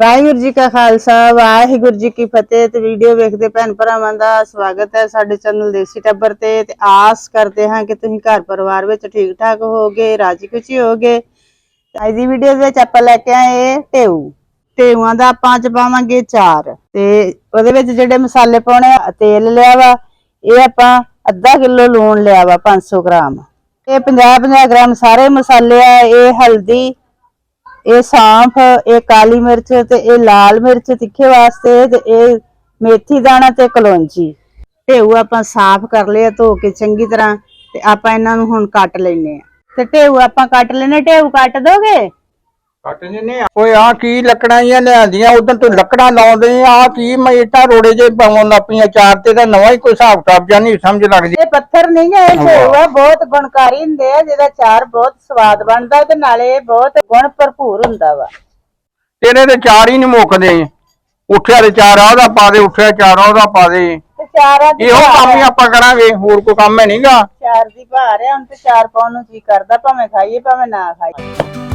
ਵਾਹਿਗੁਰੂ ਜੀ ਕਾ ਖਾਲਸਾ, ਵਾਹਿਗੁਰੂ ਜੀ ਕੀ ਫਤਿਹ ਤੇ ਵੀਡੀਓ ਵੇਖਦੇ ਭੈਣ ਭਰਾਵਾਂ ਦਾ ਸਵਾਗਤ ਹੈ ਸਾਡੇ ਚੈਨਲ ਦੇਸੀ ਟੱਬਰ ਤੇ ਤੇ ਆਸ ਕਰਦੇ ਹਾਂ ਕਿ ਤੁਸੀਂ ਘਰ ਪਰਿਵਾਰ ਵਿੱਚ ਠੀਕ ਠਾਕ ਹੋਗੇ ਰਾਜੀ ਖੁਸ਼ੀ ਹੋਗੇ ਅੱਜ ਦੀ ਵੀਡੀਓ ਵਿੱਚ ਆਪਾਂ ਲੈ ਕੇ ਆਏ ਢੇਊ ਢੇਊਆਂ ਦਾ ਆਪਾਂ ਚ ਪਾਵਾਂਗੇ ਚਾਰ। ਤੇ ਉਹਦੇ ਵਿੱਚ ਜਿਹੜੇ ਮਸਾਲੇ ਪਾਉਣੇ ਆ, ਤੇਲ ਲਿਆ ਵਾ, ਇਹ ਆਪਾਂ ਅੱਧਾ ਕਿਲੋ ਲੂਣ ਲਿਆ ਵਾ 500 ਗ੍ਰਾਮ। ਇਹ 50 50 ਗ੍ਰਾਮ ਸਾਰੇ ਮਸਾਲੇ ਆ, ਇਹ ਹਲਦੀ ਇਹ ਸੌਂਫ, ਇਹ ਕਾਲੀ ਮਿਰਚ ਤੇ ਇਹ ਲਾਲ ਮਿਰਚ ਤਿੱਖੇ ਵਾਸਤੇ ਤੇ ਇਹ ਮੇਥੀ ਦਾਣਾ ਤੇ ਕਲੌਂਜੀ। ਢੇਊ ਆਪਾਂ ਸਾਫ਼ ਕਰ ਲਿਆ, ਧੋ ਕੇ ਚੰਗੀ ਤਰ੍ਹਾਂ ਤੇ ਆਪਾਂ ਇਹਨਾਂ ਨੂੰ ਹੁਣ ਕੱਟ ਲੈਨੇ ਆ ਤੇ ਢੇਊ ਆਪਾਂ ਕੱਟ ਲੈਨੇ ਢੇਊ ਕੱਟ ਦੋਗੇ? ਕੱਟ ਜਨੇ ਓਏ ਆ ਕੀ ਲੱਕੜਾਂ ਇਹ ਲਿਆਂਦੀਆਂ ਉਦੋਂ ਤੂੰ ਲੱਕੜਾਂ ਲਾਉਂਦੇ ਆ ਕੀ ਮੈਂ ਇੱਟਾਂ ਰੋੜੇ ਜੇ ਪਾਉਣ ਲੱਪੀਆਂ ਚਾਰ ਤੇ ਤਾਂ ਨਵਾਂ ਹੀ ਕੋਈ ਹਿਸਾਬ ਕਿਤਾਬ ਜਾਂ ਨਹੀਂ ਸਮਝ ਲੱਗਦੀ। ਇਹ ਪੱਥਰ ਨਹੀਂ ਹੈ ਇਹ ਢੇਊ ਆ ਬਹੁਤ ਗੁਣਕਾਰੀ ਹੁੰਦੇ ਆ ਜਿਹਦਾ ਚਾਰ ਬਹੁਤ ਸਵਾਦ ਬਣਦਾ ਤੇ ਨਾਲੇ ਇਹ ਬਹੁਤ ਗੁਣ ਭਰਪੂਰ ਹੁੰਦਾ ਵਾ। ਤੇਰੇ ਤੇ ਚਾਰ ਹੀ ਨਹੀਂ ਮੁੱਕਦੇ। ਉੱਠਿਆ ਤੇ ਚਾਰ ਆ ਉਹਦਾ ਪਾ ਦੇ ਉੱਠਿਆ ਚਾਰ ਆ ਉਹਦਾ ਪਾ ਦੇ। ਤੇ ਚਾਰਾਂ ਦੀ ਇਹੋ ਭਾਰ ਕੰਮ ਹੀ ਆ। ਆਪਾਂ ਕਰਾਂਗੇ ਹੋਰ ਕੋਈ ਕੰਮ ਹੈ ਨਹੀਂਗਾ ਚਾਰ ਦੀ ਭਾਰ ਹੈ ਹੁਣ ਤੇ ਚਾਰ ਪਾਉਣ ਨੂੰ ਜੀ ਕਰਦਾ ਭਾਵੇਂ ਖਾਈਏ ਭਾਵੇਂ ਨਾ ਖਾਈਏ।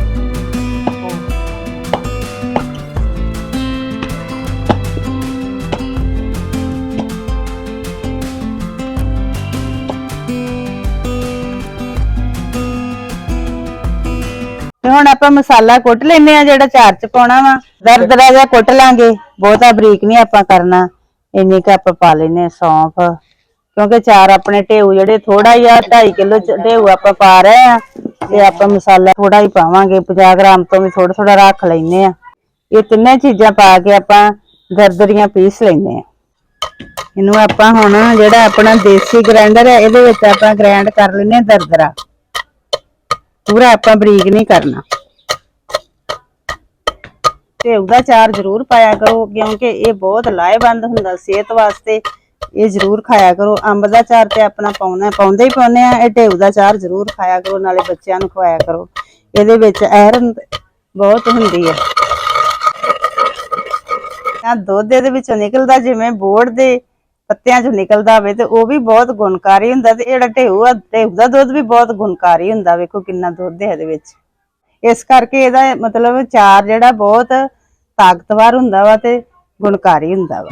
ਹੁਣ ਆਪਾਂ ਮਸਾਲਾ ਕੁੱਟ ਲੈਨੇ ਆ ਜਿਹੜਾ ਚਾਰ ਚ ਪਾਉਣਾ ਵਾ। ਦਰਦਰਾ ਜਿਹਾ ਕੁੱਟ ਲਾਂਗੇ। ਬਹੁਤਾ ਬਰੀਕ ਨਹੀਂ ਆਪਾਂ ਕਰਨਾ। ਇੰਨੀ ਕੁ ਆਪਾਂ ਪਾ ਲੈਨੇ ਆ ਸੌਂਫ। ਕਿਉਂਕਿ ਚਾਰ ਆਪਣੇ ਢੇਊ ਜਿਹੜੇ ਥੋੜਾ ਜਿਹਾ ਆ 2.5 ਕਿਲੋ ਢੇਊ ਆਪਾਂ ਪਾ ਰਹੇ ਆ ਤੇ ਆਪਾਂ ਮਸਾਲਾ ਥੋੜਾ ਹੀ ਪਾਵਾਂਗੇ। 50 ਗ੍ਰਾਮ ਤੋਂ ਵੀ ਥੋੜਾ ਥੋੜਾ ਰੱਖ ਲੈਨੇ ਆ ਇਹ ਤਿੰਨੇ ਚੀਜ਼ਾਂ ਪਾ ਕੇ ਆਪਾਂ ਦਰਦਰੀਆਂ ਪੀਸ ਲੈਨੇ ਆ ਇਹਨੂੰ ਆਪਾਂ ਹੁਣ ਜਿਹੜਾ ਆਪਣਾ ਦੇਸੀ ਗ੍ਰਾਈਂਡਰ ਹੈ, ਇਹਦੇ ਵਿੱਚ ਆਪਾਂ ਗ੍ਰਾਈਂਡ ਕਰ ਲੈਨੇ ਆ ਦਰਦਰਾ ਪੂਰਾ ਆਪਾਂ ਬਰੀਕ ਨਹੀਂ ਕਰਨਾ। ਤੇ ਉਹਦਾ ਚਾਰ ਜ਼ਰੂਰ ਪਾਇਆ ਕਰੋ, ਕਿਉਂਕਿ ਇਹ ਬਹੁਤ ਲਾਹੇਵੰਦ ਹੁੰਦਾ ਸਿਹਤ ਵਾਸਤੇ। ਇਹ ਜ਼ਰੂਰ ਖਾਇਆ ਕਰੋ। ਅੰਬ ਦਾ ਚਾਰ ਤੇ ਆਪਣਾ ਪਾਉਣਾ, ਪਾਉਂਦੇ ਹੀ ਪਾਉਨੇ ਆ ਇਹ ਢੇਊ ਦਾ ਚਾਰ ਜ਼ਰੂਰ ਖਾਇਆ ਕਰੋ, ਨਾਲੇ ਬੱਚਿਆਂ ਨੂੰ ਖਵਾਇਆ ਕਰੋ। ਇਹਦੇ ਵਿੱਚ ਆਇਰਨ ਬਹੁਤ ਹੁੰਦੀ ਹੈ। ਆ ਦੁੱਧ ਇਹਦੇ ਵਿੱਚੋਂ ਨਿਕਲਦਾ, ਜਿਵੇਂ ਬੋੜ ਦੇ ਪੱਤਿਆਂ ਚੋਂ ਨਿਕਲਦਾ ਹੋਵੇ, ਤੇ ਉਹ ਵੀ ਬਹੁਤ ਗੁਣਕਾਰੀ ਹੁੰਦਾ, ਤੇ ਇਹ ਜਿਹੜਾ ਢੇਊ ਆ, ਢੇਊ ਦਾ ਦੁੱਧ ਵੀ ਬਹੁਤ ਗੁਣਕਾਰੀ ਹੁੰਦਾ। ਵੇਖੋ ਕਿੰਨਾ ਦੁੱਧ ਹੈ ਇਹਦੇ ਵਿੱਚ। ਇਸ ਕਰਕੇ ਇਹਦਾ ਮਤਲਬ ਚਾਰ ਜਿਹੜਾ ਬਹੁਤ ਤਾਕਤਵਰ ਹੁੰਦਾ ਵਾ ਤੇ ਗੁਣਕਾਰੀ ਹੁੰਦਾ ਵਾ।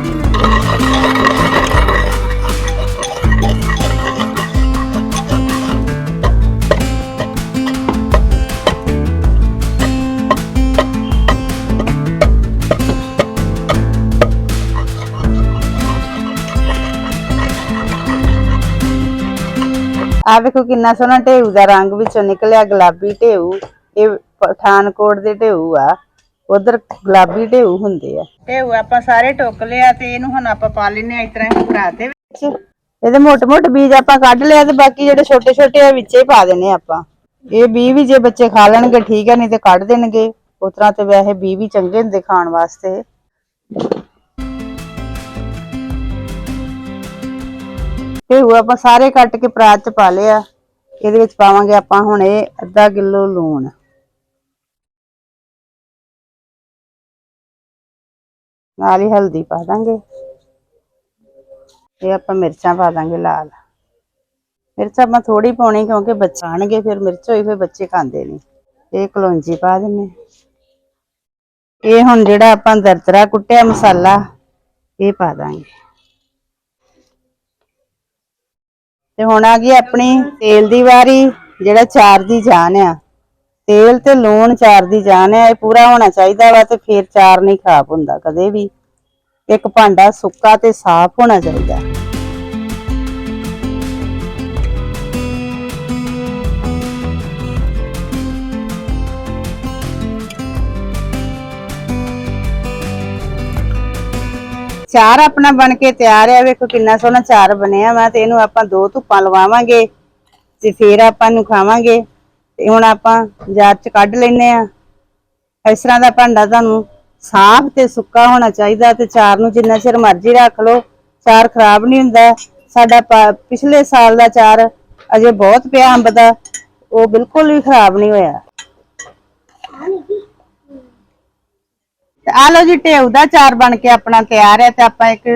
ਆ ਵੇਖੋ ਕਿੰਨਾ ਸੋਹਣਾ ਢੇਊ ਦਾ ਰੰਗ ਵਿੱਚੋਂ ਨਿਕਲਿਆ, ਗੁਲਾਬੀ ਢੇਊ। ਇਹ ਪਠਾਨਕੋਟ ਦੇ ਢੇਊ ਆ ਉਧਰ ਗੁਲਾਬੀ ਢੇਊ ਹੁੰਦੇ ਆ। ਢੇਊ ਆਪਾਂ ਸਾਰੇ ਟੁੱਕ ਲਿਆ ਤੇ ਇਹਨੂੰ ਹੁਣ ਆਪਾਂ ਪਾ ਲੈਨੇ ਆ ਇਸ ਤਰ੍ਹਾਂ ਹੀ ਭਰਾ ਦੇ ਵਿੱਚ। ਇਹਦੇ ਮੋਟੇ ਮੋਟੇ ਬੀਜ ਆਪਾਂ ਕੱਢ ਲਿਆ ਤੇ ਬਾਕੀ ਜਿਹੜੇ ਛੋਟੇ ਛੋਟੇ ਆ ਵਿੱਚੇ ਪਾ ਦੇਣੇ ਆਪਾਂ। ਇਹ ਬੀ ਵੀ ਜੇ ਬੱਚੇ ਖਾ ਲੈਣਗੇ ਠੀਕ ਹੈ ਨਹੀਂ ਤੇ ਕੱਢ ਦੇਣਗੇ। ਉਸ ਤਰ੍ਹਾਂ ਤੇ ਵੈਸੇ ਬੀ ਵੀ ਚੰਗੇ ਹੁੰਦੇ ਖਾਣ ਵਾਸਤੇ। ਢੇਊ ਆਪਾਂ ਸਾਰੇ ਕੱਟ ਕੇ ਪਰਾਤ ਚ ਪਾ ਲਿਆ। ਇਹਦੇ ਵਿੱਚ ਪਾਵਾਂਗੇ ਆਪਾਂ ਹੁਣ ਇਹ ਅੱਧਾ ਕਿਲੋ ਲੂਣ। ਨਾਲ ਹੀ ਹਲਦੀ ਪਾ ਦਾਂਗੇ। ਇਹ ਆਪਾਂ ਮਿਰਚਾਂ ਪਾ ਦਾਂਗੇ ਲਾਲ। ਮਿਰਚ ਆਪਾਂ ਥੋੜੀ ਪਾਉਣੀ ਕਿਉਂਕਿ ਬੱਚੇ ਖਾਣਗੇ, ਫਿਰ ਮਿਰਚ ਹੋਈ ਫਿਰ ਬੱਚੇ ਖਾਂਦੇ ਨਹੀਂ। ਇਹ ਕਲੌਂਜੀ ਪਾ ਦਿੰਨੇ ਇਹ ਹੁਣ ਜਿਹੜਾ ਆਪਾਂ ਦਰਦਰਾ ਕੁੱਟਿਆ ਮਸਾਲਾ, ਇਹ ਪਾ ਦਾਂਗੇ। ਤੇ ਹੁਣ ਆ ਗਈ ਆਪਣੀ ਤੇਲ ਦੀ ਵਾਰੀ, ਜਿਹੜਾ ਚਾਰ ਦੀ ਜਾਨ ਆ। ਤੇਲ ਤੇ ਲੂਣ ਚਾਰ ਦੀ ਜਾਨ ਹੈ, ਇਹ ਪੂਰਾ ਹੋਣਾ ਚਾਹੀਦਾ ਵਾ ਤੇ ਫਿਰ ਚਾਰ ਨਹੀਂ ਖਰਾਬ ਹੁੰਦਾ ਕਦੇ ਵੀ। ਇੱਕ ਭਾਂਡਾ ਸੁੱਕਾ ਤੇ ਸਾਫ਼ ਹੋਣਾ ਚਾਹੀਦਾ। ਚਾਰ ਆਪਣਾ ਬਣ ਕੇ ਤਿਆਰ ਹੈ, ਵੇਖੋ ਕਿੰਨਾ ਸੋਹਣਾ ਚਾਰ ਬਣਿਆ ਵਾ ਤੇ ਇਹਨੂੰ ਆਪਾਂ ਦੋ ਧੁੱਪਾਂ ਲਵਾਵਾਂਗੇ ਤੇ ਫਿਰ ਆਪਾਂ ਨੂੰ ਖਾਵਾਂਗੇ। ਤੇ ਹੁਣ ਆਪਾਂ ਜਾਰ ਚ ਕੱਢ ਲੈਨੇ ਆ ਇਸ ਤਰ੍ਹਾਂ ਦਾ ਭਾਂਡਾ ਤੁਹਾਨੂੰ ਸਾਫ਼ ਤੇ ਸੁੱਕਾ ਹੋਣਾ ਚਾਹੀਦਾ ਤੇ ਚਾਰ ਨੂੰ ਜਿੰਨਾ ਚਿਰ ਮਰਜ਼ੀ ਰੱਖ ਲਓ। ਚਾਰ ਖਰਾਬ ਨਹੀਂ ਹੁੰਦਾ। ਸਾਡਾ ਪਿਛਲੇ ਸਾਲ ਦਾ ਚਾਰ ਅਜੇ ਬਹੁਤ ਪਿਆ ਅੰਬ ਦਾ ਉਹ ਬਿਲਕੁਲ ਵੀ ਖਰਾਬ ਨਹੀਂ ਹੋਇਆ। ਤੇ ਆ ਲਓ ਜੀ, ਢੇਊ ਦਾ ਚਾਰ ਬਣ ਕੇ ਆਪਣਾ ਤਿਆਰ ਹੈ ਤੇ ਆਪਾਂ ਇੱਕ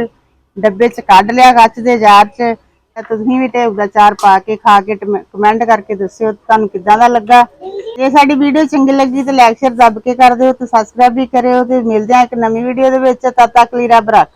ਡੱਬੇ 'ਚ ਕੱਢ ਲਿਆ ਕੱਚ ਦੇ ਜਾਰ 'ਚ। ਤੁਸੀਂ ਵੀ ਢੇਊ ਦਾ ਚਾਰ ਪਾ ਕੇ ਖਾ ਕੇ ਕਮੈਂਟ ਕਰਕੇ ਦੱਸਿਓ ਤੁਹਾਨੂੰ ਕਿੱਦਾਂ ਦਾ ਲੱਗਾ। ਜੇ ਸਾਡੀ ਵੀਡੀਓ ਚੰਗੀ ਲੱਗੀ ਤਾਂ ਲਾਈਕ ਸ਼ੇਅਰ ਦੱਬ ਕੇ ਕਰ ਦਿਓ ਤੇ ਸਬਸਕ੍ਰਾਈਬ ਵੀ ਕਰਿਓ ਤੇ ਮਿਲਦੇ ਹਾਂ ਇੱਕ ਨਵੀਂ ਵੀਡੀਓ ਦੇ ਵਿੱਚ। ਤਦ ਤੱਕ ਲਈ ਰੱਬ ਰੱਖ।